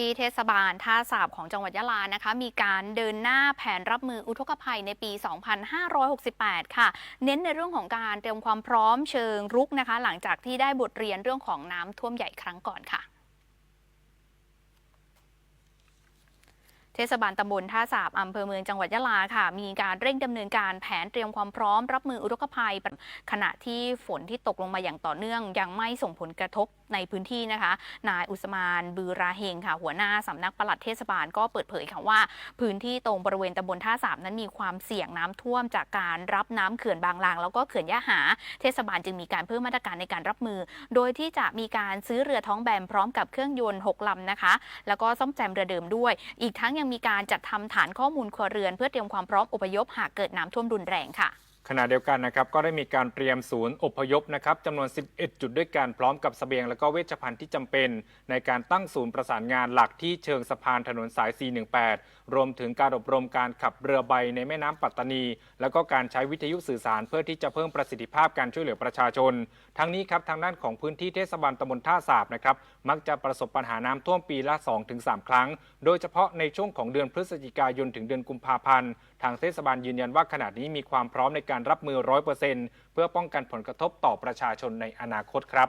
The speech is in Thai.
ที่เทศบาลท่าสาบของจังหวัดยะลานะคะ มีการเดินหน้าแผนรับมืออุทกภัยในปี 2568 ค่ะ เน้นในเรื่องของการเตรียมความพร้อมเชิงรุกนะคะ หลังจากที่ได้บทเรียนเรื่องของน้ำท่วมใหญ่ครั้งก่อนค่ะ เทศบาลตำบลท่าสาบอำเภอเมืองจังหวัดยะลาค่ะ มีการเร่งดำเนินการแผนเตรียมความพร้อม รับมืออุทกภัย ขณะที่ฝนที่ตกลงมาอย่างต่อเนื่อง ยังไม่ส่งผลกระทบในพื้นที่นะคะ นายอุสมานบือราเฮงค่ะ หัวหน้าสำนักปลัดเทศบาลก็เปิดเผยค่ะว่า พื้นที่ตรงบริเวณตำบลท่าสาบนั้นมีความเสี่ยงน้ำท่วม จากการรับน้ำเขื่อนบางลาง แล้วก็เขื่อนยะหา เทศบาลจึงมีการเพิ่มมาตรการในการรับมือ โดยที่จะมีการซื้อเรือท้องแบนพร้อมกับเครื่องยนต์6ลำนะคะ แล้วก็ซ่อมแซมเรือเดิมด้วย อีกทั้งยังมีการจัดทำฐานข้อมูลครัวเรือน เพื่อเตรียมความพร้อมอพยพหากเกิดน้ำท่วมรุนแรงค่ะ ขณะเดียวกันนะครับก็ได้มีการเตรียมศูนย์อพยพนะครับจำนวน 11 จุดด้วยกันพร้อมกับเสบียงและก็เวชภัณฑ์ที่จำเป็น ในการตั้งศูนย์ประสานงานหลักที่เชิงสะพานถนนสาย 418 รวมถึงการอบรมการขับเรือใบในแม่น้ำปัตตานี แล้วก็การใช้วิทยุสื่อสารเพื่อที่จะเพิ่มประสิทธิภาพการช่วยเหลือประชาชน ทั้งนี้ครับทางด้านของพื้นที่เทศบาลตำบลท่าสาบนะครับมักจะประสบปัญหาน้ำท่วมปีละ 2-3 ครั้ง โดยเฉพาะในช่วงของเดือนพฤศจิกายนถึงเดือนกุมภาพันธ์ทางเทศบาลยืนยันว่าขณะนี้มีความพร้อมในการการรับมือ 100%เพื่อป้องกันผลกระทบต่อประชาชนในอนาคตครับ